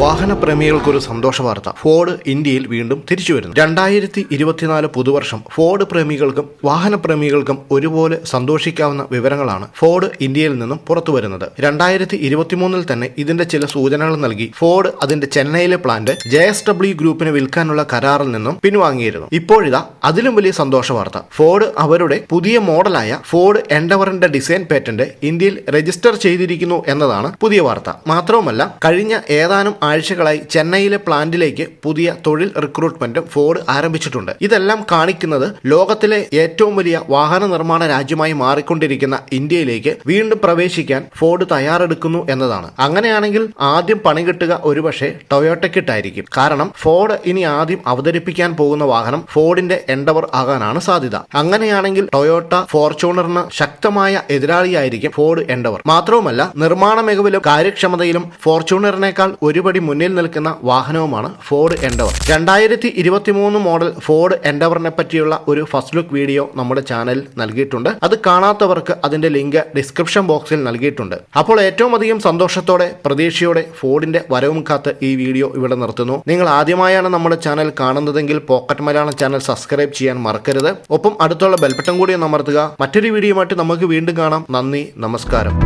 വാഹന പ്രേമികൾക്കൊരു സന്തോഷ വാർത്ത ഫോർഡ് ഇന്ത്യയിൽ വീണ്ടും തിരിച്ചു വരുന്നു. രണ്ടായിരത്തി ഇരുപത്തിനാല് പുതുവർഷം ഫോർഡ് പ്രേമികൾക്കും വാഹന പ്രേമികൾക്കും ഒരുപോലെ സന്തോഷിക്കാവുന്ന വിവരങ്ങളാണ് ഫോർഡ് ഇന്ത്യയിൽ നിന്നും പുറത്തു വരുന്നത്. രണ്ടായിരത്തി ഇരുപത്തിമൂന്നിൽ തന്നെ ഇതിന്റെ ചില സൂചനകൾ നൽകി. ഫോർഡ് അതിന്റെ ചെന്നൈയിലെ പ്ലാന്റ് ജെ എസ് ഡബ്ല്യു ഗ്രൂപ്പിന് വിൽക്കാനുള്ള കരാറിൽ നിന്നും പിൻവാങ്ങിയിരുന്നു. ഇപ്പോഴിതാ അതിലും വലിയ സന്തോഷ വാർത്ത ഫോർഡ് അവരുടെ പുതിയ മോഡലായ ഫോർഡ് എൻഡവറിന്റെ ഡിസൈൻ പേറ്റന്റ് ഇന്ത്യയിൽ രജിസ്റ്റർ ചെയ്തിരിക്കുന്നു എന്നതാണ് പുതിയ വാർത്ത. മാത്രവുമല്ല കഴിഞ്ഞ ഏതാനും ആഴ്ചകളായി ചെന്നൈയിലെ പ്ലാന്റിലേക്ക് പുതിയ തൊഴിൽ റിക്രൂട്ട്മെന്റും ഫോർഡ് ആരംഭിച്ചിട്ടുണ്ട്. ഇതെല്ലാം കാണിക്കുന്നത് ലോകത്തിലെ ഏറ്റവും വലിയ വാഹന നിർമ്മാണ രാജ്യമായി മാറിക്കൊണ്ടിരിക്കുന്ന ഇന്ത്യയിലേക്ക് വീണ്ടും പ്രവേശിക്കാൻ ഫോർഡ് തയ്യാറെടുക്കുന്നു എന്നതാണ്. അങ്ങനെയാണെങ്കിൽ ആദ്യം പണി കിട്ടുക ഒരുപക്ഷെ ടൊയോട്ടയ്ക്കിട്ടായിരിക്കും. കാരണം ഫോർഡ് ഇനി ആദ്യം അവതരിപ്പിക്കാൻ പോകുന്ന വാഹനം ഫോർഡിന്റെ എൻഡവർ ആകാനാണ് സാധ്യത. അങ്ങനെയാണെങ്കിൽ ടൊയോട്ട ഫോർച്യൂണറിന് ശക്തമായ എതിരാളിയായിരിക്കും ഫോർഡ് എൻഡവർ. മാത്രവുമല്ല നിർമ്മാണ മികവിലും കാര്യക്ഷമതയിലും ഫോർച്യൂണറിനേക്കാൾ ഒരുപടി മുന്നിൽ നിൽക്കുന്ന വാഹനവുമാണ് ഫോർഡ് എൻഡവർ രണ്ടായിരത്തി ഇരുപത്തി മൂന്ന് മോഡൽ ഫോർഡ് എൻഡവറിനെ പറ്റിയുള്ള ഒരു ഫസ്റ്റ് ലുക്ക് വീഡിയോ നമ്മുടെ ചാനലിൽ നൽകിയിട്ടുണ്ട്. അത് കാണാത്തവർക്ക് അതിന്റെ ലിങ്ക് ഡിസ്ക്രിപ്ഷൻ ബോക്സിൽ നൽകിയിട്ടുണ്ട്. അപ്പോൾ ഏറ്റവും അധികം സന്തോഷത്തോടെ പ്രതീക്ഷയോടെ ഫോർഡിന്റെ വരവും കാത്ത് ഈ വീഡിയോ ഇവിടെ നിർത്തുന്നു. നിങ്ങൾ ആദ്യമായാണ് നമ്മുടെ ചാനൽ കാണുന്നതെങ്കിൽ പോക്കറ്റ് മലയാളം ചാനൽ സബ്സ്ക്രൈബ് ചെയ്യാൻ മറക്കരുത്. ഒപ്പം അടുത്തുള്ള ബെൽബട്ടൺ കൂടി അമർത്തുക. മറ്റൊരു വീഡിയോയുമായിട്ട് നമുക്ക് വീണ്ടും കാണാം. നന്ദി നമസ്കാരം.